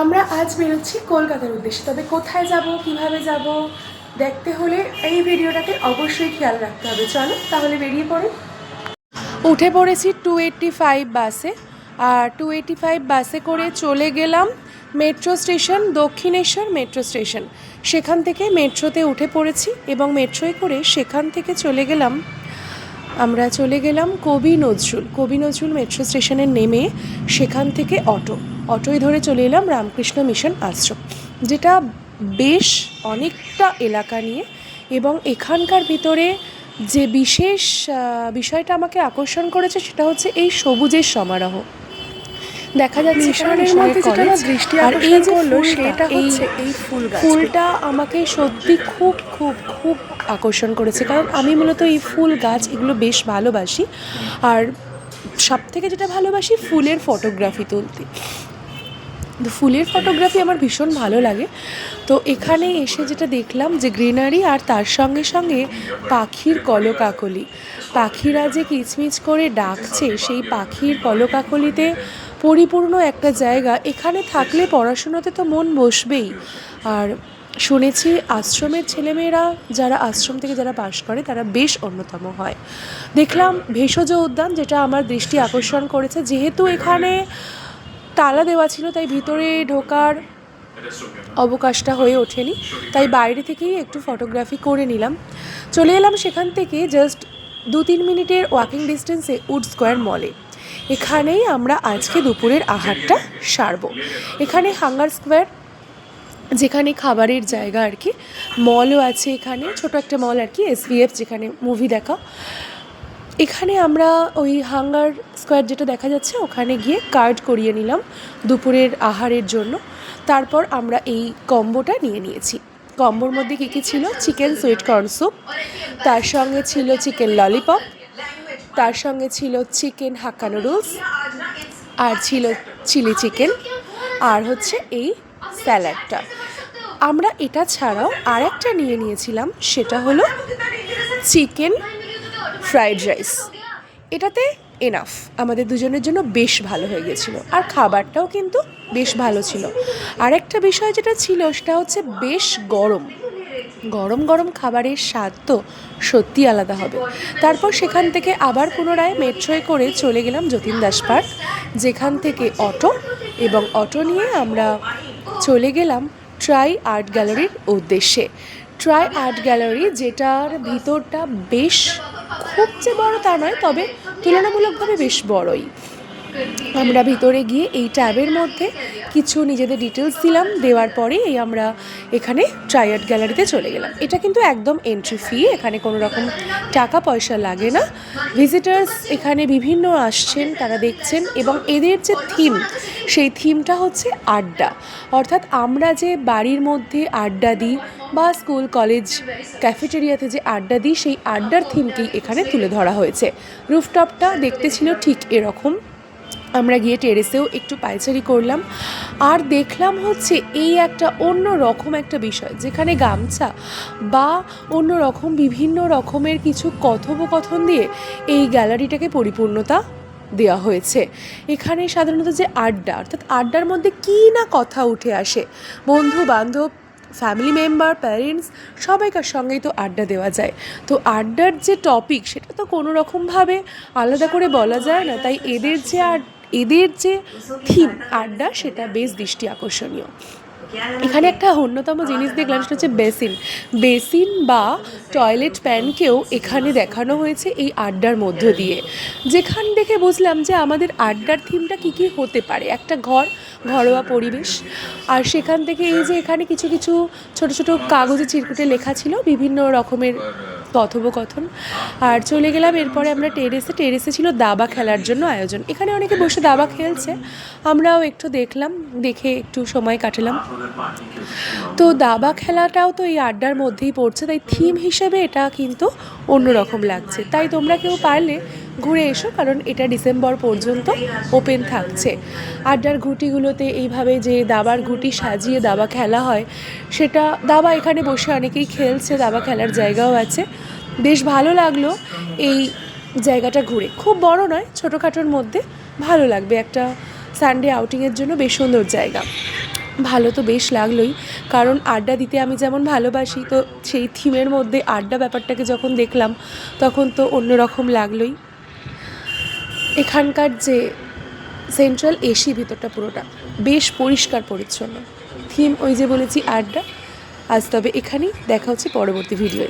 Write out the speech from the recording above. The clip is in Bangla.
আমরা আজ বেরোচ্ছি কলকাতার উদ্দেশ্যে। তবে কোথায় যাব, কীভাবে যাব, দেখতে হলে এই ভিডিওটাতে অবশ্যই খেয়াল রাখতে হবে। চলো, তাহলে বেরিয়ে পড়ে। উঠে পড়েছি টু এইট্টি ফাইভ বাসে। আর টু এইট্টি ফাইভ বাসে করে চলে গেলাম metro station Dakshineswar metro station সেখান থেকে মেট্রোতে উঠে পড়েছি এবং মেট্রোয় করে সেখান থেকে চলে গেলাম আমরা চলে গেলাম কবি নজরুল। কবি নজরুল মেট্রো স্টেশনে নেমে সেখান থেকে অটো অটোয় ধরে চলে এলাম রামকৃষ্ণ মিশন আশ্রম, যেটা বেশ অনেকটা এলাকা নিয়ে এবং এখানকার ভিতরে যে বিশেষ বিষয়টা আমাকে আকর্ষণ করেছে সেটা হচ্ছে এই সবুজের সমারোহ। দেখা যাচ্ছে মিশনের মধ্যে যেটা দৃষ্টি আর এই আকর্ষণ যে করল সেটা হচ্ছে এই ফুল। ফুলটা আমাকে সত্যি খুব খুব খুব আকর্ষণ করেছে। কারণ আমি মূলত এই ফুল গাছ এগুলো বেশ ভালোবাসি। আর সব থেকে যেটা ভালোবাসি ফুলের ফটোগ্রাফি তুলতে। তো ফুলের ফটোগ্রাফি আমার ভীষণ ভালো লাগে। তো এখানে এসে যেটা দেখলাম যে গ্রিনারি আর তার সঙ্গে সঙ্গে পাখির কলকাকলি। পাখিরা যে কিচমিচ করে ডাকছে, সেই পাখির কলকাকলিতে পরিপূর্ণ একটা জায়গা। এখানে থাকলে পড়াশুনোতে তো মন বসবেই। আর শুনেছি আশ্রমের ছেলেমেয়েরা যারা আশ্রম থেকে যারা পাশ করে, তারা বেশ অন্যতম হয়। দেখলাম ভেষজ উদ্যান যেটা আমার দৃষ্টি আকর্ষণ করেছে। যেহেতু এখানে তালা দেওয়া ছিল, তাই ভিতরে ঢোকার অবকাশটা হয়ে ওঠেনি। তাই বাইরে থেকেই একটু ফটোগ্রাফি করে নিলাম। চলে এলাম সেখান থেকে জাস্ট দু তিন মিনিটের ওয়াকিং ডিস্টেন্সে উড স্কোয়ার মলে এখানেই আমরা আজকে দুপুরের আহারটা সারবো। এখানে হাঙ্গার স্কোয়ার যেখানে খাবারের জায়গা আর কি মলও আছে এখানে, ছোট একটা মল আর কি এসভিএফ যেখানে মুভি দেখা। এখানে আমরা ওই হাঙ্গার স্কোয়ার যেটা দেখা যাচ্ছে, ওখানে গিয়ে কার্ড করিয়ে নিলাম দুপুরের আহারের জন্য। তারপর আমরা এই কম্বোটা নিয়ে নিয়েছি। কম্বোর মধ্যে কী কী ছিল? চিকেন সুইট কর্ন স্যুপ, তার সঙ্গে ছিল চিকেন ললিপপ, তার সঙ্গে ছিল চিকেন হাক্কা নুডলস আর ছিল চিলি চিকেন, আর হচ্ছে এই স্যালাডটা। আমরা এটা ছাড়াও আরেকটা নিয়ে নিয়েছিলাম, সেটা হলো চিকেন ফ্রাইড রাইস। এটাতে এনাফ আমাদের দুজনের জন্য বেশ ভালো হয়ে গেছিল। আর খাবারটাও কিন্তু বেশ ভালো ছিল। আরেকটা বিষয় যেটা ছিল, সেটা হচ্ছে বেশ গরম। গরম গরম খাবারের স্বাদ তো সত্যি আলাদা হবে। তারপর সেখান থেকে আবার পুনরায় মেট্রোয় করে চলে গেলাম যতীন দাস পার্ক, যেখান থেকে অটো এবং অটো নিয়ে আমরা চলে গেলাম ট্রাই আর্ট গ্যালারির উদ্দেশ্যে। ট্রাই আর্ট গ্যালারি যেটার ভিতরটা বেশ খুব যে বড় তা নয়, তবে তুলনামূলকভাবে বেশ বড়ই। আমরা ভিতরে গিয়ে এই ট্যাবের মধ্যে কিছু নিজেদের ডিটেলস দিলাম। দেওয়ার পরে এই আমরা এখানে ট্রায়ার্ড গ্যালারিতে চলে গেলাম। এটা কিন্তু একদম এন্ট্রি ফি এখানে কোনো রকম টাকা পয়সা লাগে না। ভিজিটার্স এখানে বিভিন্ন আসছেন, তারা দেখছেন এবং এদের যে থিম সেই থিমটা হচ্ছে আড্ডা। অর্থাৎ আমরা যে বাড়ির মধ্যে আড্ডা দিই বা স্কুল, কলেজ ক্যাফেটেরিয়াতে যে আড্ডা দিই, সেই আড্ডার থিমকেই এখানে তুলে ধরা হয়েছে। রুফটপটা দেখতে ছিল ঠিক এরকম। আমরা গিয়ে টেরেসেও একটু পায়চারি করলাম। আর দেখলাম হচ্ছে এই একটা অন্য রকম একটা বিষয়, যেখানে গামছা বা অন্য রকম বিভিন্ন রকমের কিছু কথোপকথন দিয়ে এই গ্যালারিটাকে পরিপূর্ণতা দেওয়া হয়েছে। এখানে সাধারণত যে আড্ডা, অর্থাৎ আড্ডার মধ্যে কী না কথা উঠে আসে বন্ধু বান্ধব ফ্যামিলি মেম্বার প্যারেন্টস সবাইকার সঙ্গেই তো আড্ডা দেওয়া যায়। তো আড্ডার যে টপিক সেটা তো কোনো রকমভাবে আলাদা করে বলা যায় না, তাই এদের যে আড এদের যে থিম আড্ডা, সেটা বেশ দৃষ্টি আকর্ষণীয়। এখানে একটা অন্যতম জিনিস দেখলাম, সেটা হচ্ছে বেসিন। বেসিন বা টয়লেট প্যানকেও এখানে দেখানো হয়েছে এই আড্ডার মধ্য দিয়ে। যেখান দেখে বুঝলাম যে আমাদের আড্ডার থিমটা কী কী হতে পারে। একটা ঘর, ঘরোয়া পরিবেশ, আর সেখান থেকে এই যে এখানে কিছু কিছু ছোট ছোট কাগজে চিরকুটে লেখা ছিল, বিভিন্ন রকমের কথোপকথন আর চলে গেলাম, এরপরে আমরা টেরেসে। টেরেসে ছিল দাবা খেলার জন্য আয়োজন। এখানে অনেকে বসে দাবা খেলছে। আমরাও একটু দেখলাম, দেখে একটু সময় কাটালাম। তো দাবা খেলাটাও তো এই আড্ডার মধ্যেই পড়ছে, তাই থিম হিসেবে এটা কিন্তু অন্যরকম লাগছে। তাই তোমরা কেউ পারলে ঘুরে এসো, কারণ এটা ডিসেম্বর পর্যন্ত ওপেন থাকছে। আড্ডার ঘুটিগুলোতে এইভাবে যে দাবার ঘুটি সাজিয়ে দাবা খেলা হয়, সেটা দাবা এখানে বসে অনেকেই খেলছে, দাবা খেলার জায়গাও আছে। বেশ ভালো লাগল এই জায়গাটা ঘুরে। খুব বড় নয়, ছোটোখাটোর মধ্যে ভালো লাগবে। একটা সানডে আউটিংয়ের জন্য বেশ সুন্দর জায়গা। ভালো তো বেশ লাগলোই, কারণ আড্ডা দিতে আমি যেমন ভালোবাসি, তো সেই থিমের মধ্যে আড্ডা ব্যাপারটাকে যখন দেখলাম, তখন তো অন্যরকম লাগলোই। এখানকার যে সেন্ট্রাল এসি ভিতরটা পুরোটা বেশ পরিষ্কার পরিচ্ছন্ন। থিম ওই যে বলেছি আড্ডা। আজ তবে এখানেই দেখা হচ্ছে পরবর্তী ভিডিওয়ে